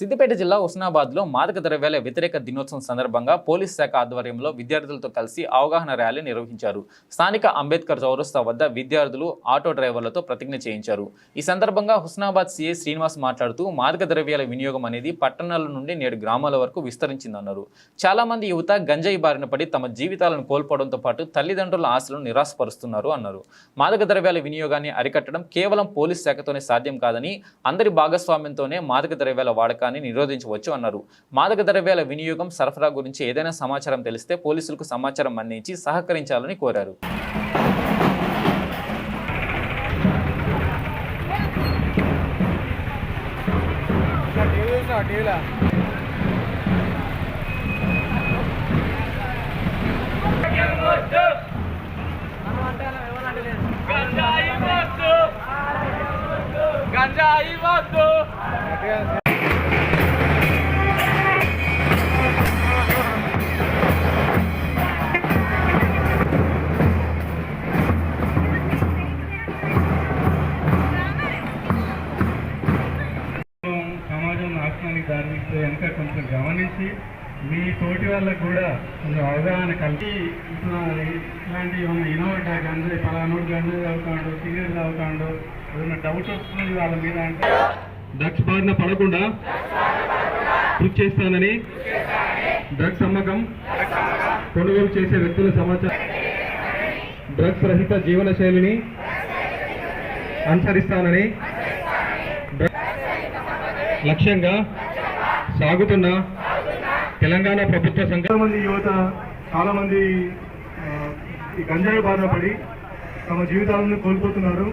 సిద్దిపేట జిల్లా హుస్నాబాద్లో మాదక ద్రవ్యాల వ్యతిరేక దినోత్సవం సందర్భంగా పోలీస్ శాఖ ఆధ్వర్యంలో విద్యార్థులతో కలిసి అవగాహన ర్యాలీ నిర్వహించారు. స్థానిక అంబేద్కర్ చౌరస్తా వద్ద విద్యార్థులు ఆటో డ్రైవర్లతో ప్రతిజ్ఞ చేయించారు. ఈ సందర్భంగా హుస్నాబాద్ సీఏ శ్రీనివాస్ మాట్లాడుతూ మాదక ద్రవ్యాల వినియోగం అనేది పట్టణాల నుండి నేడు గ్రామాల వరకు విస్తరించిందన్నారు. చాలా మంది యువత గంజాయి బారిన పడి తమ జీవితాలను కోల్పోవడంతో పాటు తల్లిదండ్రుల ఆశలను నిరాశపరుస్తున్నారు అన్నారు. మాదక ద్రవ్యాల వినియోగాన్ని అరికట్టడం కేవలం పోలీస్ శాఖతోనే సాధ్యం కాదని అందరి భాగస్వామ్యంతోనే మాదక ద్రవ్యాల వాడకాన్ని నిరోధించవచ్చు అన్నారు. మాదక ద్రవ్యాల వినియోగం సరఫరా గురించి ఏదైనా సమాచారం తెలిస్తే పోలీసులకు సమాచారం అందించి సహకరించాలని కోరారు. గంజాయి వద్దు. గంజాయి వద్దు. గమనించి మీ తోటి వాళ్ళకు కూడా కొంచెం అవగాహన కలిగి ఇట్లా ఇట్లాంటి ఏమన్నా ఇనోవా గంజాయి పలానోడు గంజాయి తాగుతాడు సిగరెట్ తాగుతాడు ఏదైనా డౌట్ వస్తుంది వాళ్ళ మీద అంటే డ్రగ్స్ బారిన పడకుండా కృషి చేస్తానని డ్రగ్స్ అమ్మకం కొనుగోలు చేసే వ్యక్తుల సమాచారం డ్రగ్స్ రహిత జీవన శైలిని అనుసరిస్తానని లక్ష్యంగా సాగుతున్న తెలంగాణ ప్రభుత్వ సంఘం మంది యువత చాలా మంది ఈ గంజాయి బాధపడి పడి తమ జీవితాలను కోల్పోతున్నారు.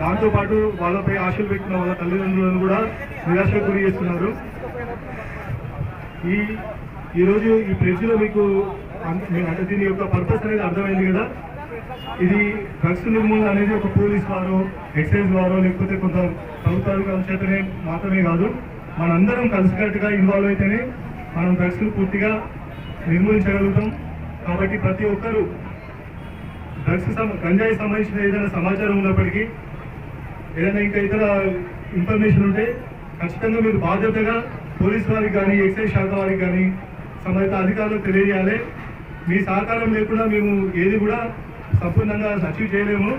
దాంతో పాటు వాళ్ళపై ఆశలు పెట్టిన వాళ్ళ తల్లిదండ్రులను కూడా నిరాశకు గురి చేస్తున్నారు. ఈ ఈరోజు ఈ ప్రెస్లో మీకు అంటే దీని యొక్క పర్పస్ అనేది అర్థమైంది కదా? ఇది డ్రగ్స్ నిర్మూలన అనేది ఒక పోలీస్ వారు ఎక్సైజ్ వారు లేకపోతే కొంత ప్రభుత్వాలు చేతనే మాత్రమే కాదు మనందరం కలిసికట్టుగా ఇన్వాల్వ్ అయితేనే మనం డ్రగ్స్ పూర్తిగా నిర్మూలించగలుగుతాం. కాబట్టి ప్రతి ఒక్కరూ డ్రగ్స్ గంజాయి సంబంధించిన ఏదైనా సమాచారం ఉన్నప్పటికీ ఏదైనా ఇంకా ఇతర ఇన్ఫర్మేషన్ ఉంటే ఖచ్చితంగా మీరు బాధ్యతగా పోలీస్ వారికి కానీ ఎక్సైజ్ శాఖ వారికి కానీ సంబంధిత అధికారులకు తెలియజేయాలి. మీ సహకారం లేకుండా మేము ఏది కూడా సంపూర్ణంగా అచీవ్ చేయలేము.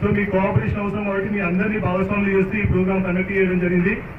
సో మీ కోఆపరేషన్ అవసరం కాబట్టి మీ అందరినీ భాగస్వాములు చేస్తూ ఈ ప్రోగ్రామ్ కండక్ట్ చేయడం జరిగింది.